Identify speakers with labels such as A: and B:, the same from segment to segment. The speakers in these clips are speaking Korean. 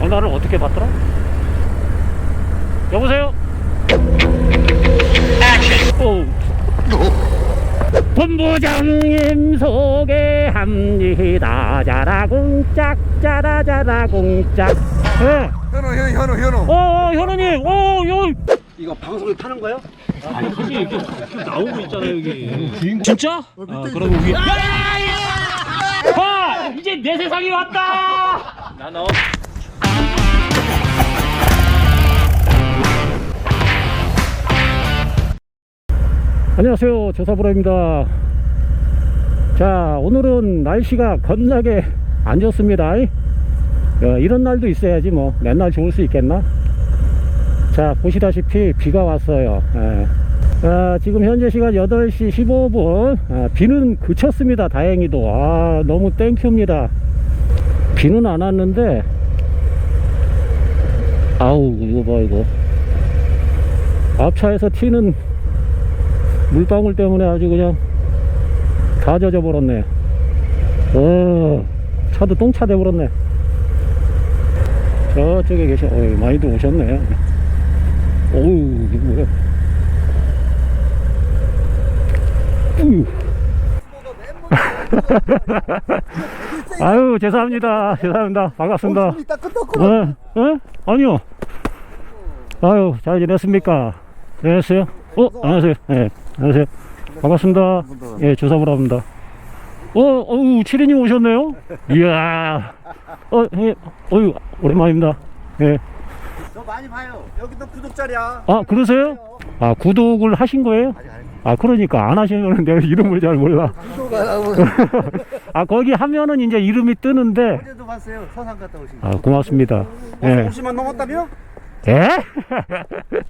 A: 전화를 어떻게 받더라? 여보세요? 오. 본부장님 소개합니다. 자라공짝, 자라자라공짝. 예.
B: 현호 현호 현호 현호
A: 어, 현우님, 어, 요.
B: 이거 방송에 타는 거야?
A: 아니, 여기 이렇게 나오고 있잖아요, 여기. 진짜? 아, 그럼 우리. 아, 이제 내 세상이 왔다! 나너. 안녕하세요. 조사부로입니다. 자, 오늘은 날씨가 겁나게 안 좋습니다. 어, 이런 날도 있어야지 뭐. 맨날 좋을 수 있겠나? 자, 보시다시피 비가 왔어요. 예. 아, 지금 현재 시간 8시 15분. 아, 비는 그쳤습니다. 다행히도. 아, 너무 땡큐입니다. 비는 안 왔는데, 아우, 이거 봐, 이거. 앞차에서 튀는 물방울 때문에 아주 그냥 다 젖어 버렸네. 어, 차도 똥차 돼 버렸네. 저쪽에 계셔, 어이, 많이들 오셨네. 어우, 이거 뭐야. 우유. 아유, 죄송합니다. 죄송합니다. 반갑습니다.
B: 끄떡끄떡
A: 어, 어? 아니요. 아유, 잘 지냈습니까? 안녕하세요. 어, 안녕하세요. 예, 안녕하세요. 반갑습니다. 예, 조사부라 합니다. 어, 어우, 치리님 오셨네요? 이야. 어, 예, 어유 오랜만입니다. 예.
B: 너 많이 봐요 여기도 구독자리야
A: 아, 그러세요? 아, 구독을 하신 거예요? 아, 그러니까 안 하시면 내가 이름을 잘 몰라.
B: 구독 안 하고
A: 아, 거기 하면은 이제 이름이 뜨는데,
B: 어제도 봤어요 서산 갔다 오신
A: 아, 고맙습니다. 예.
B: 50만 넘었다며?
A: 예?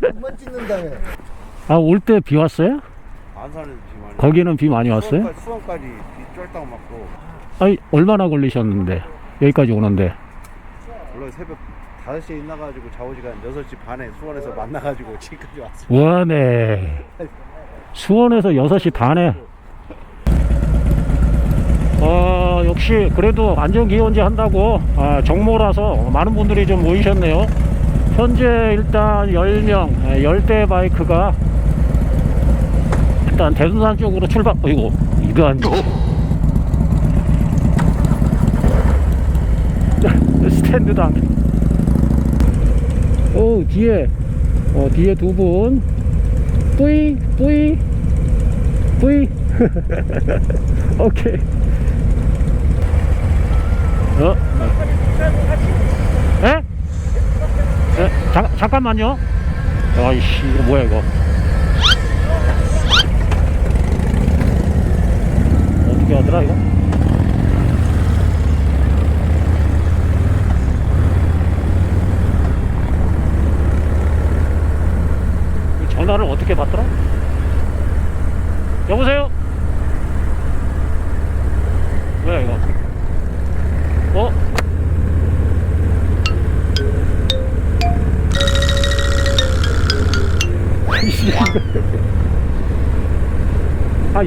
B: 한번 찍는다며
A: 아, 올 때 비 왔어요?
C: 안산에서 비 많이
A: 거기는 비 많이 왔어요?
C: 수원까지, 수원까지 비 쫄딱 맞고
A: 아니, 얼마나 걸리셨는데? 여기까지 오는데.
C: 원래 새벽 5시에 있나가지고 좌우지간 6시 반에 수원에서 만나가지고 지금까지 왔어요
A: 원에. 수원에서 6시 반에. 어, 역시, 그래도 안전기원제 한다고, 아, 정모라서 많은 분들이 좀 모이셨네요. 현재 일단 10명, 10대 바이크가 일단 대둔산 쪽으로 출발, 이러한. 스탠드도 안. 오, 뒤에, 어, 뒤에 두 분. 뿌이, 뿌이, 뿌이. 오케이. 어? 에? 에? 잠, 잠깐만요. 아이씨, 이거 뭐야, 이거. 어떻게 하더라, 이거? 이 전화를 어떻게 받더라? 여보세요? 뭐야 이거?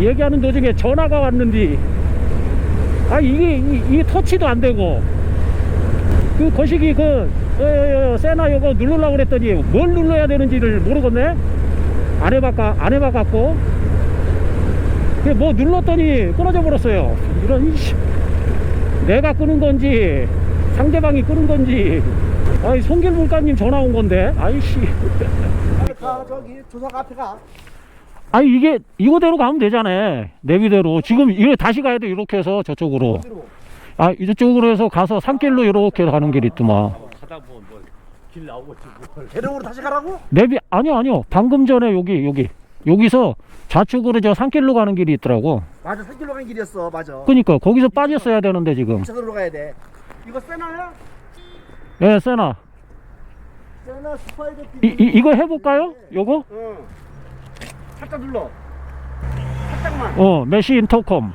A: 얘기하는 도중에 전화가 왔는데 아 이게 이, 이게 터치도 안 되고 그 거시기 그 어, 어, 어, 세나 요거 누르려고 그랬더니 뭘 눌러야 되는지를 모르겠네? 안 해봤까 안 해봐갖고. 그뭐 눌렀더니 끊어져 버렸어요. 이런. 내가 끄는 건지 상대방이 끄는 건지. 아이 송길 물가님 전화 온 건데. 아이씨.
B: 가 저기 조사가 앞에 가
A: 아니 이게 이거대로 가면 되잖아. 내비대로. 지금 이거 다시 가야 돼 이렇게 해서 저쪽으로? 아 이쪽으로 해서 가서 산길로 이렇게 가는 길이 있더만.
B: 대령으로 다시 가라고?
A: 내비 아니요 아니요. 방금 전에 여기 여기. 여기서 좌측으로 저 산길로 가는 길이 있더라고.
B: 맞아 산길로 간 길이었어. 맞아.
A: 그러니까 거기서 빠졌어야 되는데 지금.
B: 차선으로 가야 돼. 이거 세나야?
A: 예 세나.
B: 세나 스파이더
A: 이, 이, 이거 해볼까요? 요거?
B: 응 살짝 눌러 살짝만
A: 어 메시 인터컴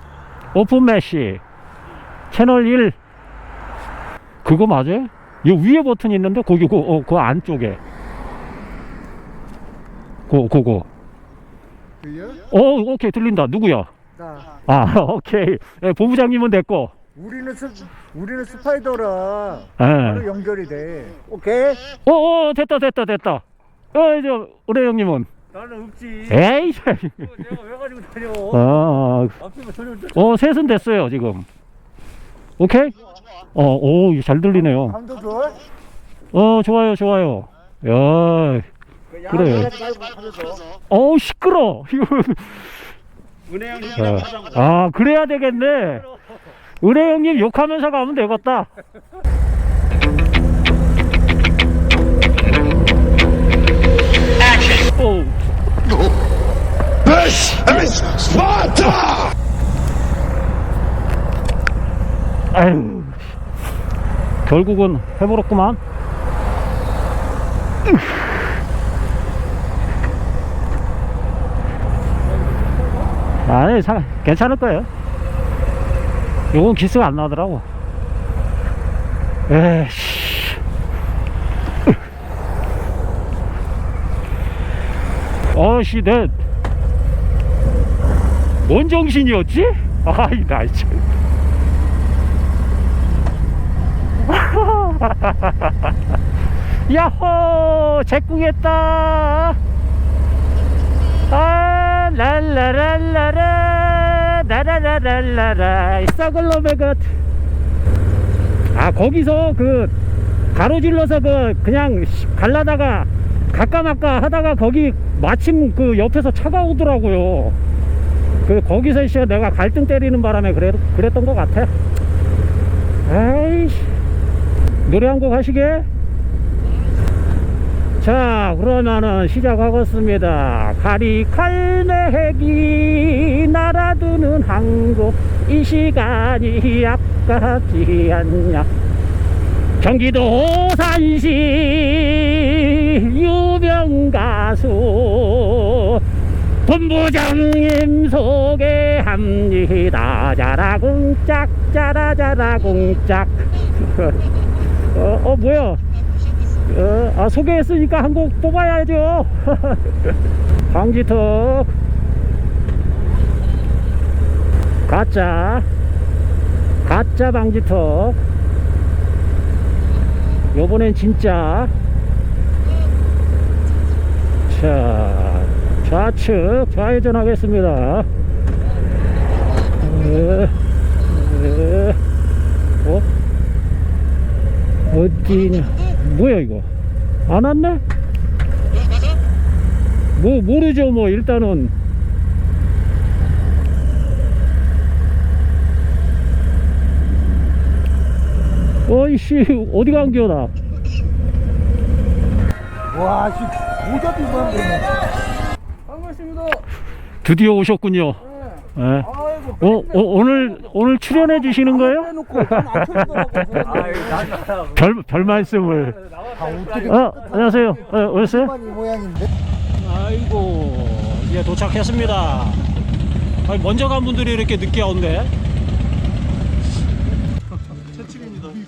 A: 오픈 메시 채널 1 그거 맞아요? 이 위에 버튼 있는데 거기 그, 어, 그 안쪽에 그, 그거
B: 그요?
A: 어 오케이 들린다 누구야 자아 오케이 예, 본부장님은 됐고
B: 우리는 스, 우리는 스파이더라.
A: 예.
B: 바로 연결이 돼. 오케이.
A: 어, 어, 됐다, 됐다, 됐다. 어, 저, 우리 형님은.
B: 나는 없지.
A: 에이,
B: 내가 왜 가지고 다녀?
A: 어,
B: 앞에만 전혀
A: 어, 셋은 됐어요, 지금. 오케이? 어, 오, 이거 잘 들리네요.
B: 감도 좋아?
A: 어, 좋아요, 좋아요. 야, 그래.
B: 하면서
A: 어우, 시끄러. 이거.
B: 은혜 형님
A: 어. 아, 그래야 되겠네. 은혜 형님 욕하면서 가면 되겠다. 오.
D: This is Sparta!
A: 아유. 결국은 해버렸구만. 아니, 사, 괜찮을 거예요. 요건 기스가 안 나더라고. 에이씨. 어씨, 내, 뭔 정신이었지? 아이, 나, 참. 야호 제궁했다 아 랄라랄라라 라라라랄라라 썩을 놈의 것아 거기서 그 가로질러서 그 그냥 씨, 갈라다가 가까마까 하다가 거기 마침 그 옆에서 차가 오더라고요 그 거기서 씨 내가 갈등 때리는 바람에 그래, 그랬던 것 같아 아이씨 노래 한 곡 하시게? 자, 그러면은 시작하겠습니다. 가리 칼매기 날아드는 항구 이 시간이 아깝지 않냐. 경기도 산시 유명 가수 본부장님 소개합니다. 자라궁짝 자라자라궁짝. 어, 어 뭐야? 어, 아 소개했으니까 한 곡 뽑아야죠. 방지턱. 가짜. 가짜 방지턱. 요번엔 진짜 자 좌측 좌회전 하겠습니다. 어, 어, 어? 어디냐? 뭐야 이거? 안 왔네? 뭐 모르죠 뭐 일단은. 어이씨 어디 간겨나?
B: 와, 씨, 모자도 입었는데. 반갑습니다.
A: 드디어 오셨군요 예.
B: 아이고,
A: 어, 어, 오늘 오늘 출연해 주시는 거예요?
B: 안 켜지더라고.
A: 별, 별 말씀을
B: 아, 어떻게
A: 어 안녕하세요 어, 오셨어요?
B: 이 모양인데?
A: 아이고 이제 도착했습니다 아니, 먼저 간 분들이 이렇게 늦게 온대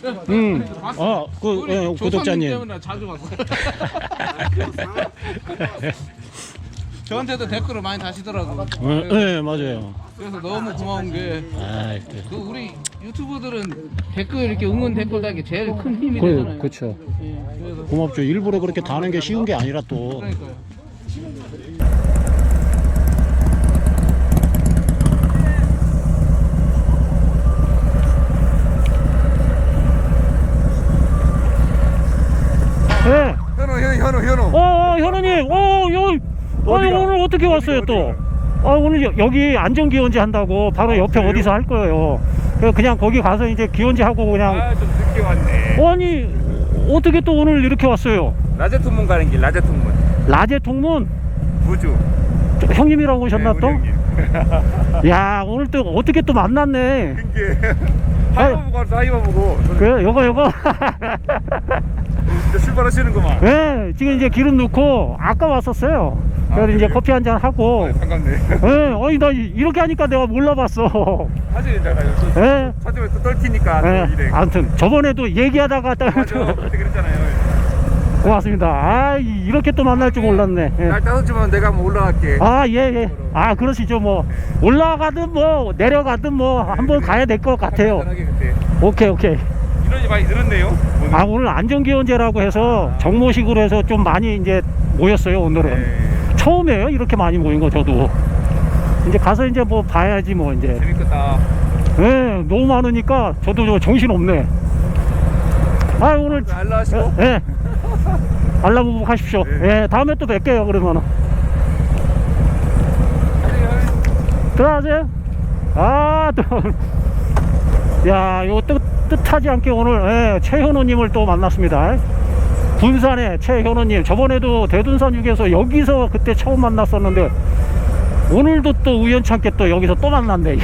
A: 응. 아, 그 예, 구독자님.
E: 때문에 자주 봤어요. 저한테도 댓글을 많이 다시더라고.
A: 예, 네, 맞아요.
E: 그래서 너무 고마운 게,
A: 아,
E: 그 우리 유튜버들은 댓글 이렇게 응원 댓글 달기 제일 큰 힘이
A: 그,
E: 되잖아요.
A: 그쵸.
E: 예, 그래서
A: 고맙죠. 일부러 그렇게 다는 게 쉬운 게 아니라 또.
E: 그러니까요.
A: 예.
C: 현우 현우 현우 현우
A: 어, 어, 현우님, 어, 여기, 아니, 오늘 어떻게 왔어요, 또? 아, 오늘 여- 여기 안전기원지 한다고 바로 옆에 어디서 할 거예요. 그래서 그냥 거기 가서 이제 기원지 하고 그냥.
F: 좀 늦게 왔네.
A: 아니, 어떻게 또 오늘 이렇게 왔어요?
F: 라제 통문 가는 길 라제 통문.
A: 라제 통문
F: 부주.
A: 형님이라고 오셨나
F: 네,
A: 또?
F: 우리 형님.
A: 야, 오늘 또 어떻게 또 만났네.
F: 이게 하이버 가서 하이버 보고
A: 그래, 요거, 요거.
F: 이제 출발하시는구만.
A: 예, 지금 이제 기름 넣고 아까 왔었어요. 그래서
F: 아,
A: 이제
F: 그래요?
A: 커피 한 잔 하고.
F: 아, 반갑네.
A: 예, 아니, 나 이- 이렇게 하니까 내가 몰라봤어.
F: 사실 이제 또
A: 예.
F: 사진을 또
A: 예,
F: 이래.
A: 아무튼 저번에도 얘기하다가 딱
F: 맞아. 그때 그랬잖아요.
A: 고맙습니다. 아, 이- 이렇게 또 만날 줄 몰랐네. 예.
F: 날 주면 내가 한번 올라갈게.
A: 아, 예, 예. 아, 그러시죠. 뭐, 올라가든 뭐, 내려가든 뭐, 한번 가야 될 것 같아요.
F: 편하게 그때.
A: 오케이, 오케이.
F: 많이 늘었네요. 오늘.
A: 아, 오늘 안전기원제라고 해서 정모식으로 해서 좀 많이 이제 모였어요, 오늘은.
F: 네.
A: 처음이에요, 이렇게 많이 모인 거 저도. 이제 가서 이제 뭐 봐야지 뭐, 이제.
F: 재밌겠다.
A: 예, 너무 많으니까 저도 저 정신 없네. 아, 오늘,
F: 알라 하시고.
A: 예. 알라보고 하십시오.
F: 네.
A: 예, 다음에 또 뵐게요, 그러면은. 들어가세요. 아, 또. 야, 요 뜻, 뜻하지 않게 오늘, 예, 최현우님을 또 만났습니다. 군산의 최현우님. 저번에도 대둔산 육에서 여기서 그때 처음 만났었는데, 오늘도 또 우연찮게 또 여기서 또 만났네.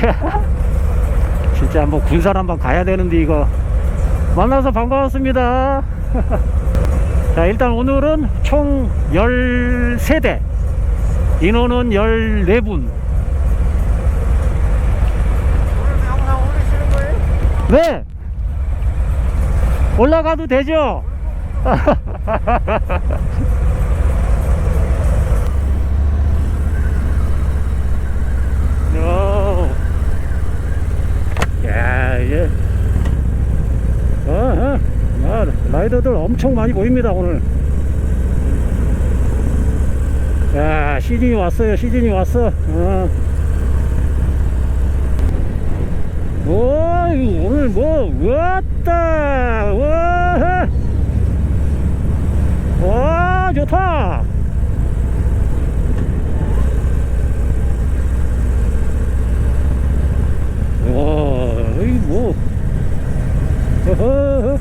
A: 진짜 한번 군산 한번 가야 되는데, 이거. 만나서 반가웠습니다. 자, 일단 오늘은 총 13대. 인원은 14분. 네. 올라가도 되죠? 라이더들 엄청 많이 보입니다, 오늘. 야, 시즌이 왔어요, 시즌이 왔어. 어. 오, 오늘 뭐, 왔다! 와! 와, 좋다! 와, 이 뭐. 어허.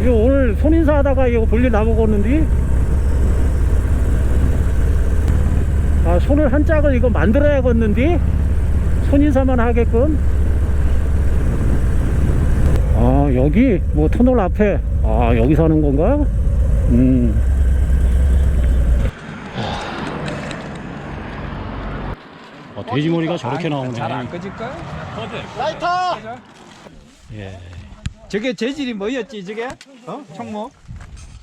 A: 이거 오늘 손인사 하다가 이거 볼일 나보고는데 아 손을 한 짝을 이거 만들어야겠는데 손인사만 하게끔 아 여기 뭐 터널 앞에 아 여기 사는 건가 음 아, 돼지머리가 저렇게 나오네
G: 잘안 꺼질까?
B: 라이터!
A: 예.
G: 저게 재질이 뭐였지 저게? 어? 청모?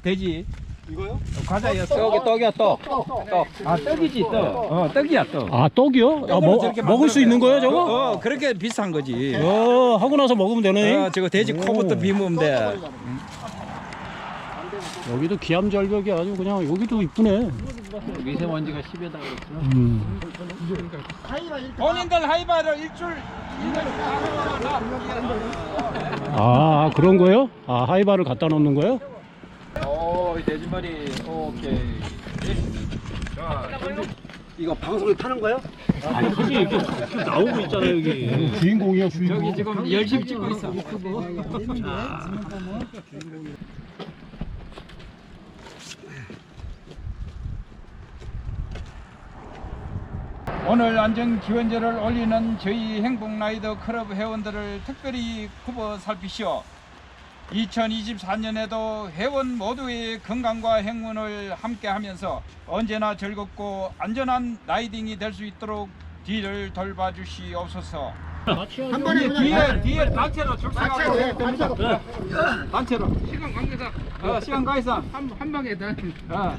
G: 돼지 이거요? 과자야 떡이 떡이야 떡. 떡. 아 떡이지 떡. 어 떡이야 떡.
A: 아 떡이요? 아,
G: 저렇게
A: 먹을 수 있는 거예요 저거?
G: 어, 어 그렇게 비싼 거지.
A: 어 하고 나서 먹으면 되네
G: 어 저거 돼지 코부터 비우면 돼.
A: 여기도 기암절벽이 아주 그냥 여기도 이쁘네
E: 미세먼지가 심하다 그랬어.
A: 음.
G: 본인들 하이바를 일줄
A: 아 그런 거요? 아 하이바를 갖다 놓는 거요?
G: 오 돼지머리 오케이.
B: 이거 방송에 타는 거야?
A: 아니 솔직히 이렇게 나오고 있잖아요 여기 주인공이야 주인공
G: 저기 지금 열심히 찍고 있어. 오늘 안전 기원제를 올리는 저희 행복라이더 클럽 회원들을 특별히 굽어 살피시오. 2024년에도 회원 모두의 건강과 행운을 함께하면서 언제나 즐겁고 안전한 라이딩이 될 수 있도록 뒤를 돌봐 주시옵소서.
B: 한 번에
G: 뒤에 뒤에 단체로 출석하고
B: 단체로, 단체로.
E: 시간 관계상
G: 어, 시간 가있어
E: 한, 한 방에 다.
G: 어,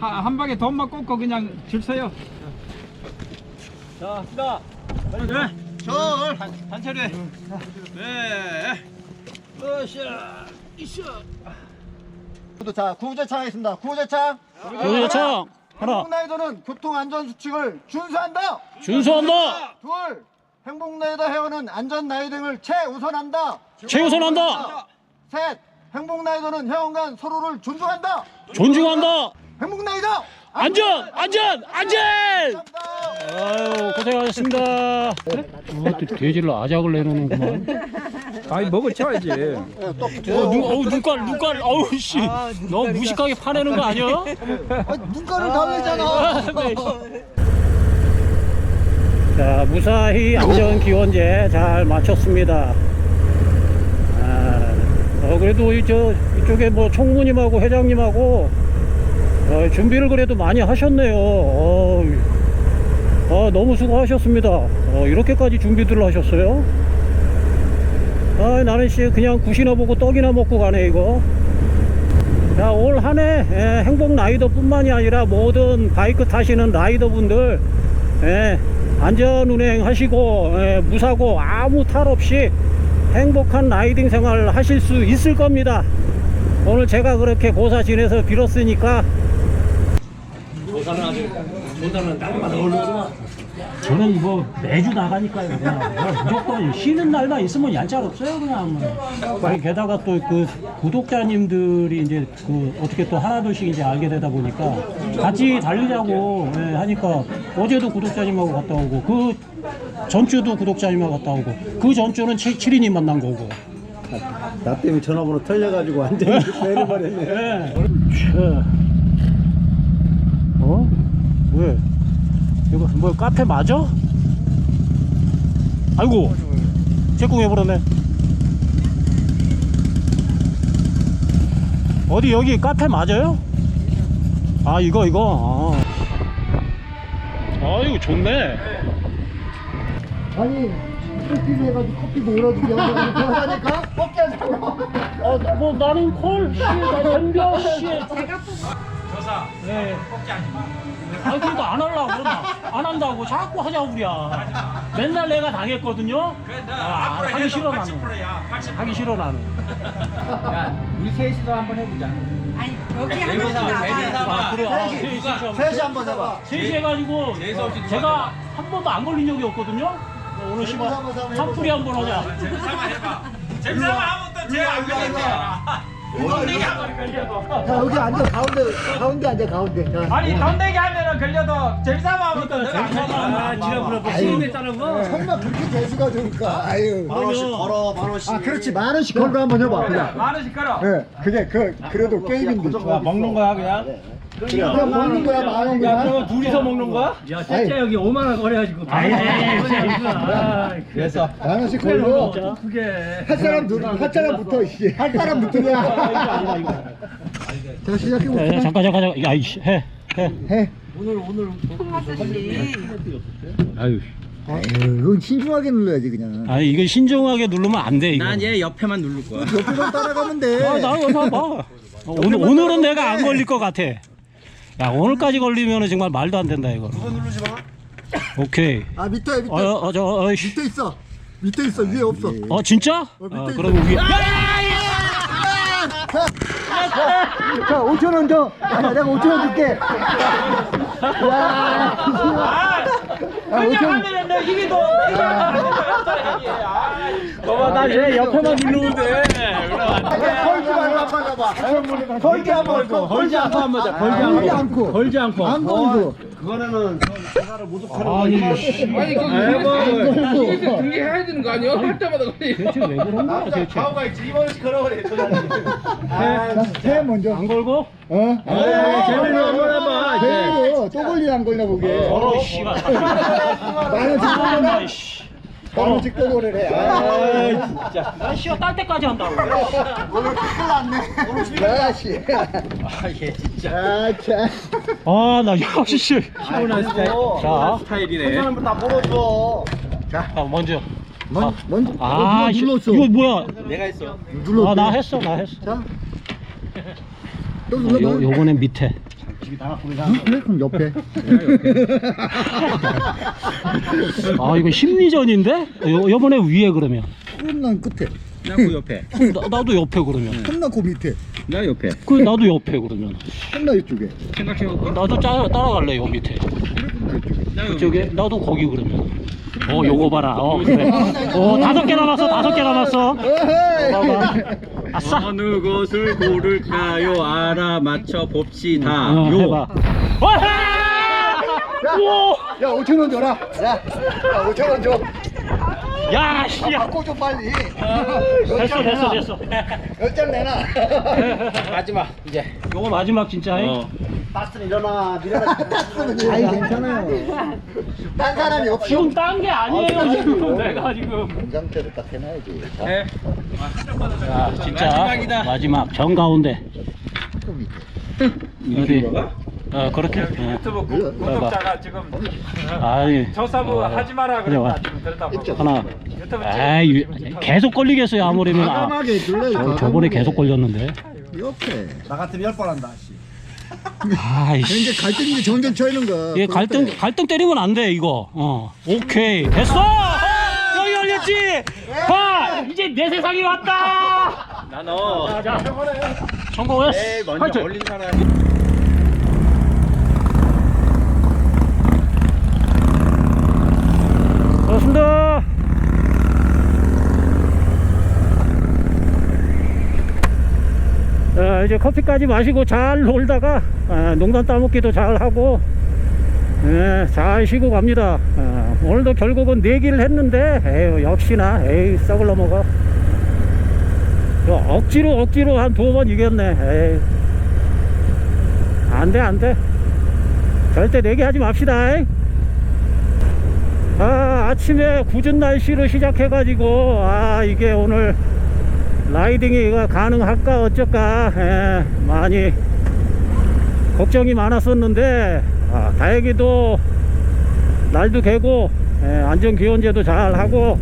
G: 한, 한 방에 돈만 꽂고 그냥 줄 서요 자 시다 네.
B: 절!
G: 단체로 해 네. 으쌰 이쌰
B: 자, 구조차 하겠습니다. 구조차.
A: 도대창 하나
B: 행복라이더는 교통안전수칙을 준수한다.
A: 준수한다
B: 둘, 행복라이더 회원은 안전라이딩을 최우선한다.
A: 최우선한다
B: 셋, 행복라이더는 회원 간 서로를 존중한다.
A: 존중한다
B: 행복라이더!
A: 안전 안전 안전
B: 감사합니다.
A: 아유 고생하셨습니다 어, 돼지를 아작을 내놓는구만
G: 아니 먹어쳐야지
A: 어, 눈, 어우, 눈깔 눈깔 어우 씨 너무 무식하게 파내는 거 아니야?
B: 아, 눈가를 달래잖아.
A: 자, 무사히 안전기원제 잘 마쳤습니다. 아, 어, 그래도 이, 저, 이쪽에 뭐 총무님하고 회장님하고 어, 준비를 그래도 많이 하셨네요. 어, 어, 너무 수고하셨습니다. 어, 이렇게까지 준비들을 하셨어요? 아, 나는 씨 그냥 굿이나 보고 떡이나 먹고 가네, 이거. 자, 올 한해 행복 라이더 뿐만이 아니라 모든 바이크 타시는 라이더 분들 예, 안전 운행 하시고 예, 무사고 아무 탈 없이 행복한 라이딩 생활 하실 수 있을 겁니다. 오늘 제가 그렇게 고사 지내서 빌었으니까 저는 뭐 매주 나가니까요. 그냥 무조건 쉬는 날만 있으면 얀짤 없어요, 그냥. 아니, 게다가 또 그 구독자님들이 이제 그 어떻게 또 하나둘씩 이제 알게 되다 보니까 같이 달리자고 예, 하니까 어제도 구독자님하고 갔다 오고 그 전주도 구독자님하고 갔다 오고 그 전주는 치- 치리님 만난 거고.
C: 나 때문에 전화번호 털려가지고 완전히 내려버렸네.
A: 예. 차. 어? 왜? 이거 뭐 카페 맞아? 아이고. 제공해 버렸네. 어디 여기 카페 맞아요? 아 이거 이거. 아, 아 이거 좋네.
B: 아니 커피 해가지고 커피 몰아주게 하고 하니까? 먹게 하자고
A: 어, 뭐 나는 콜, 씨, 나 덤벼, 씨.
G: 조사
A: 네.
G: 뽑기 하지 마.
A: 아, 그러니까 안 하려고 그러나. 안 한다고 자꾸 하자고 그래야. 맨날 내가 당했거든요.
G: 그래 너
A: 아,
G: 앞으로
A: 하기
G: 해도
A: 싫어, 나는.
G: 80%야. 80%.
A: 하기 싫어 나는.
G: 야, 우리 셋이서 한번 해보자.
H: 아니 여기 하나씩 나와요.
A: 아, 그래. 아, 셋이 셋이
B: 셋이 한번 해봐
A: 셋이 해가지고 제가 한 번도 안 걸린 적이 없거든요. 오늘 씨발 산풀이 한번 하자.
G: 재미삼아 해봐. 재미삼아 하면 또 제가 안 걸린다.
B: 돈자 여기 앉아. 가운데 가운데 앉아 가운데. 자.
G: 아니 돈 내기 하면은 걸려도 재미삼아 하면 또 내가 안 걸린다.
A: 시험했다는 거.
B: 설마 그렇게 재수가 좋을까? 아유.
C: 만 원씩 걸어, 만 원씩.
B: 아 그렇지. 만 원씩 걸고 한번 해봐 그냥.
G: 만 원씩 걸어.
B: 예 그게 그 그래도 게임인데.
C: 먹는 거야, 그냥?
B: 그냥 먹는 거야 만원 그냥
C: 둘이서 먹는 거야?
A: 야, 셋째 여기 5만 원 거래가지고. 아이,
C: 그래서.
B: 만 원씩 걸고
A: 그게.
B: 할 사람 둘할 사람 붙어 이씨 할 사람 붙으냐 자 시작해
A: 야,
B: 볼까
A: 잠깐 잠깐 잠깐. 야, 이씨 해. 해.
B: 해.
A: 아유.
B: 아유 이건 신중하게 눌러야지 그냥
A: 아, 이거 신중하게 누르면 안 돼, 이거.
E: 난 얘 옆에만 누를 거야.
B: 옆에만 따라가면 돼
A: 아, 나 이거 봐. 어, 오늘 오늘은 내가 안 걸릴 것 같아. 야, 오늘까지 걸리면은 정말 말도 안 된다 이거.
C: 그거 누르지 마.
A: 오케이.
B: 아 밑에 밑에
A: 어, 어, 저, 어, 씨.
B: 밑에 있어 밑에 있어 위에 없어
A: 어, 진짜?
B: 밑에
A: 어,
B: 있어.
A: 그러면 위에.
B: 자 5천 원 줘. 야, 내가 5천 원 줄게. 야, 야 5천 원.
G: 하면은 너 힘이 더.
A: 봐봐, 나얘 옆에만 누르는데.
B: 걸지 말고 한번 해봐. 걸지 한번 걸. 걸지 않고 한번 자. 걸지 않고. 걸지 않고. 안 걸고.
C: 그거는 전화를 못
A: 아니,
E: 아니 그거 등기 해야 되는 거 아니야? 할 때마다 그래.
A: 대체 왜 그런 거야, 대체?
C: 가오가 있지, 2번씩 걸어버려,
B: 새 먼저.
A: 안 걸고?
B: 어?
C: 재민이 한번 해봐.
B: 재민이 또 걸리 안 걸려 보게.
A: 걸어, 씨발. 아. 씨.
B: 만 원씩 또 걸으래. 아,
A: 나 씨가 딸 때까지 한다고.
B: 오늘 큰일 났네. 야, 씨. 아, 얘 진짜. 아, 참.
A: 아, 나 역시 씨.
C: 시원한 스타일.
A: 자,
C: 스타일이네. 사람은 다 물어줘.
A: 아, 먼저.
B: 먼, 먼저.
A: 아,
B: 어,
A: 씨,
B: 누가 눌렀어.
A: 이거 뭐야?
C: 내가 했어.
B: 눌렀어.
A: 아, 나 했어, 나 했어.
B: 자. 또
A: 어. 요, 요거는 밑에.
B: 그래? 그럼 옆에.
A: 아, 이거 심리전인데? 요, 요번에 위에 그러면.
B: 그럼 난 끝에.
E: 나그 옆에.
A: 그럼 나, 나도 옆에 그러면.
B: 그럼 나그 밑에.
E: 나 옆에.
A: 그 나도 옆에 그러면.
B: 그럼 나 이쪽에.
E: 생각해볼까?
A: 나도 따라, 따라갈래, 요 밑에. 그쪽에, 나도 거기 그러면. 어, 요거 봐라. 어, 그래. 어, 다섯 개 남았어, 다섯 개 남았어. 봐봐. 아싸.
E: 어느 것을 고를까요? 알아맞혀 봅시다.
A: 어, 해봐. 어헤! 우와!
B: 야, 5천 원 줘라. 야, 야 5천 원 줘.
A: 야, 씨. 야.
B: 바꿔 줘 빨리.
A: 됐어, 됐어, 됐어.
B: 몇장 내놔.
E: 마지막 이제.
A: 요거 마지막 진짜. 어.
C: 따스는 일어나, 일어나.
B: 아이 괜찮아요. 딴 사람이 없어.
A: 지금 딴 게 아니에요, 지금. 내가 지금.
B: 정상대로 딱 해놔야지. 자,
E: 네.
A: 자, 진짜.
E: 마지막이다.
A: 마지막, 정 가운데.
B: 좀 밑에.
A: 어디? 어, 그렇게. 예.
G: 유튜브 구, 구독자가 지금
A: 아이.
G: 조사부
A: 어,
G: 하지 마라
A: 그래,
G: 그랬다. 지금 들었다 보고.
A: 하나.
G: 유튜브
A: 에이, 계속 걸리겠어요, 아무리면. 아,
B: 과감하게
A: 저, 저번에 계속 걸렸는데.
B: 옆에.
C: 나 같으면 열번 한다 씨.
A: 아이씨.
B: 이제 갈등이 점점 쳐있는 거.
A: 얘 갈등 갈등 때리면 안 돼 이거. 어. 오케이. 됐어! 어, 여기 열렸지? 봐! 이제 내 세상이 왔다! 나너. 성공했어.
C: 먼저 걸린 사람이.
A: 고맙습니다 자, 이제 커피까지 마시고 잘 놀다가 아, 농담 따먹기도 잘 하고 예, 잘 쉬고 갑니다. 아, 오늘도 결국은 내기를 했는데 에휴 역시나 에이 썩을 넘어가. 저 억지로 억지로 한 두 번 이겼네. 에이. 안돼 안돼. 절대 내기 하지 맙시다 이. 아 아침에 굳은 날씨로 시작해가지고 아 이게 오늘 라이딩이 이거 가능할까 어쩔까? 예, 많이 걱정이 많았었는데 아, 다행히도 날도 개고 예, 안전기원제도 잘 하고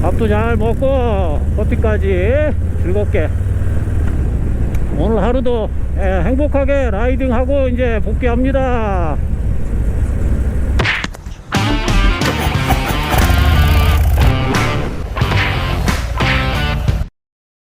A: 밥도 잘 먹고 커피까지 즐겁게 오늘 하루도 예, 행복하게 라이딩하고 이제 복귀합니다